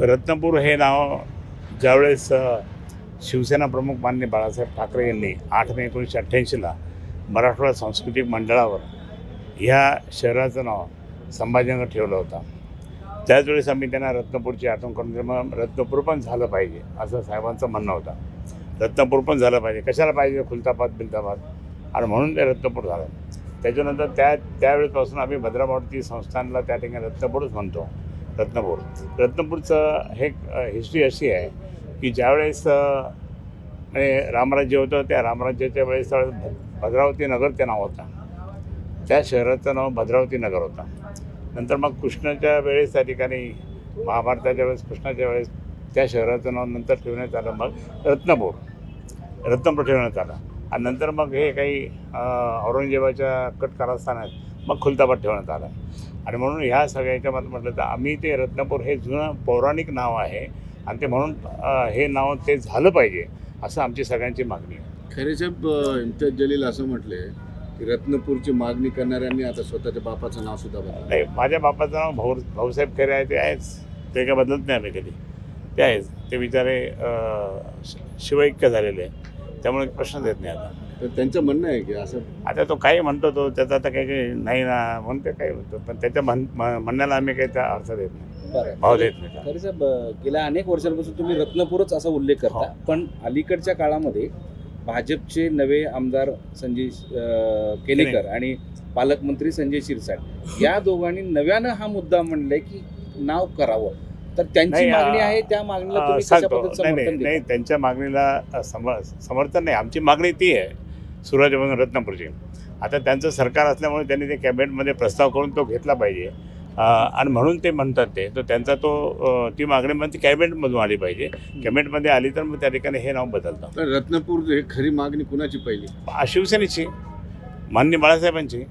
रत्नपूर हे नाव ज्यावेळेस शिवसेना प्रमुख मान्य बाळासाहेब ठाकरे यांनी आठ मे एकोणीसशे अठ्ठ्याऐंशीला मराठवाडा सांस्कृतिक मंडळावर ह्या शहराचं नाव संभाजीनगर ठेवलं होतं. त्याच वेळेस आम्ही त्यांना रत्नपूरची आठवण करून दिली. मग रत्नपूर पण झालं पाहिजे असं साहेबांचं म्हणणं होतं. रत्नपूर पण झालं पाहिजे. कशाला पाहिजे? खुलताबाद बिलताबाद? आणि म्हणून ते रत्नपूर झालं. त्याच्यानंतर त्या त्यावेळेपासून आम्ही भद्रामारुती संस्थानला त्या ठिकाणी रत्नपूरच म्हणतो. रत्नपूर. रत्नपूरचं हे हिस्ट्री अशी आहे की ज्यावेळेस म्हणजे रामराज्य होतं त्या रामराज्याच्या वेळेस त्यावेळेस भ- भद्रावती नगर ते नाव होतं. त्या शहराचं नाव भद्रावती नगर होतं. नंतर मग कृष्णाच्या वेळेस त्या ठिकाणी महाभारताच्या वेळेस कृष्णाच्या वेळेस त्या शहराचं नाव नंतर ठेवण्यात आलं मग रत्नपूर. रत्नपूर ठेवण्यात आलं. आणि नंतर मग हे काही औरंगजेबाच्या कट कारस्थानात मग खुलताबाद ठेवण्यात आलं आणि म्हणून ह्या सगळ्या याच्यामध्ये म्हटलं तर आम्ही ते रत्नपूर हे जुनं पौराणिक नाव आहे आणि ते म्हणून हे नाव ते झालं पाहिजे असं आमची सगळ्यांची मागणी आहे. खरे साहेब अ, इम्तियाज जलील असं म्हटले की रत्नपूरची मागणी करणाऱ्यांनी आता स्वतःच्या बापाचं नाव सुद्धा बदललं. नाही माझ्या बापाचं नाव भाऊ भाऊसाहेब खरे आहे ते आहेच. ते काय बदलत नाही आम्ही कधी. ते आहेच. ते बिचारे शिवैक्य झालेले आहे. त्यामुळे प्रश्न देत नाही आता. तर त्यांचं म्हणणं आहे की असं आता तो काही म्हणतो तो त्याचा आता काही काही नाही ना म्हणून ते काही म्हणतो. पण त्याच्या म्हण म्हणण्याला आम्ही काही त्या अर्थ देत नाही. बरं. भाव देत नाही. खरे साहेब गेल्या अनेक वर्षांपासून तुम्ही रत्नपूरच असा उल्लेख करता. हो. पण अलीकडच्या काळामध्ये भाजपचे नवे आमदार संजय अ, केनेकर आणि पालकमंत्री संजय शिरसाट या दोघांनी नव्यानं हा मुद्दा म्हणलाय की नाव करावं. तर त्यांची नाही, अ, मागणी आहे त्या मागणीला अ, तुम्ही कशा सांगतो. पद्धतीचं नाही नाही समर्थन नाही देता? त्यांच्या मागणीला अ, सम समर्थन नाही. आमची मागणी ती आहे. सूरजभवन रत्नापूरची आता त्यांचं सरकार असल्यामुळे त्यांनी ते कॅबिनेटमध्ये प्रस्ताव करून तो घेतला पाहिजे. आणि म्हणून ते म्हणतात ते. तर त्यांचा तो ती मागणी मग ती कॅबिनेटमधून आली पाहिजे. कॅबिनेटमध्ये आली तर मग त्या ठिकाणी हे नाव बदलतं. तर रत्नपूर हे खरी मागणी कुणाची पहिली? आ, शिवसेनेची. मान्य बाळासाहेबांची.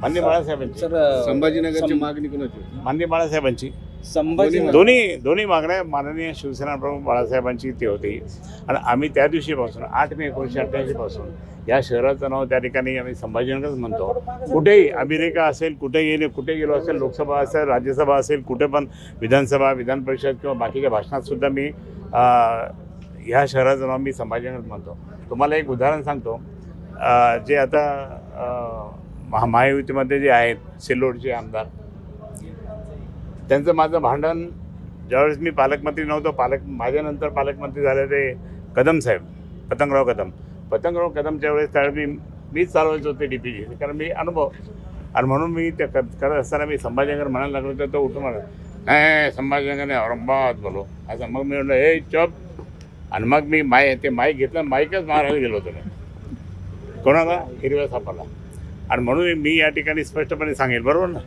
मान्य बाळासाहेबांची. संभाजीनगरची मागणी कुणाची? मान्य बाळासाहेबांची. संभाजी दोन्ही दोन्ही मागण्या माननीय शिवसेना प्रमुख बाळासाहेबांची ती होती. आणि आम्ही त्या दिवशीपासून आठ मे एकोणीसशे अठ्ठ्याऐंशीपासून या शहराचं नाव त्या ठिकाणी आम्ही संभाजीनगरच म्हणतो. कुठेही अमेरिका असेल कुठे गेले कुठे गेलो असेल लोकसभा असेल राज्यसभा असेल कुठे पण विधानसभा विधान परिषद किंवा बाकीच्या भाषणात सुद्धा मी ह्या शहराचं नाव मी संभाजीनगर म्हणतो. तुम्हाला एक उदाहरण सांगतो. जे आता महायुतीमध्ये जे आहेत सिल्लोडचे आमदार त्यांचं माझं भांडण ज्यावेळेस मी पालकमंत्री नव्हतो पालक माझ्यानंतर पालकमंत्री झाले ते कदम साहेब पतंगराव कदम. पतंगराव कदमच्या वेळेस त्यावेळी मी मीच चालवायचो होते डी पी जी कारण मी अनुभव आणि म्हणून मी ते कर करत असताना मी संभाजीनगर म्हणायला लागलो तर तो उठून म्हणाला नाही संभाजीनगर नाही औरंगाबाद बोलो असं मग मी म्हणलं हे चप. आणि मग मी माय ते माईक घेतलं माईकच मारायला गेलो होतो मी. कोणाला? हिरव्या सापाला. आणि म्हणून मी या ठिकाणी स्पष्टपणे सांगेल बरोबर ना?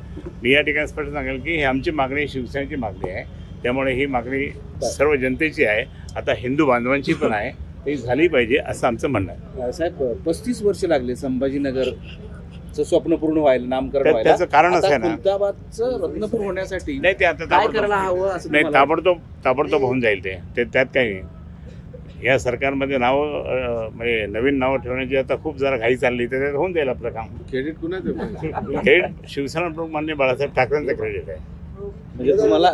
मी या ठिकाणी स्पष्ट सांगेल की ही आमची मागणी शिवसेनेची मागणी आहे. त्यामुळे ही मागणी सर्व जनतेची आहे. आता हिंदू बांधवांची पण आहे. ती झाली पाहिजे असं आमचं म्हणणं आहे. साहेब पस्तीस वर्ष लागले संभाजीनगर स्वप्न पूर्ण व्हायला नामकरण त्याचं कारण आहे ना. खुलताबादचं रत्नपूर होण्यासाठी नाही ते आता काय ताबडतोब- करायला हवं असं नाही ताबडतोब ताबडतोब होऊन जाईल ते. ते त्यात काही नाही या सरकारमध्ये नावं म्हणजे नवीन नावं ठेवण्याची आता खूप जरा घाई चालली तर त्यात होऊन जाईल आपलं काम. क्रेडिट कुणाचं हे शिवसेना प्रमुख मान्य बाळासाहेब ठाकरेंचं क्रेडिट आहे. म्हणजे तुम्हाला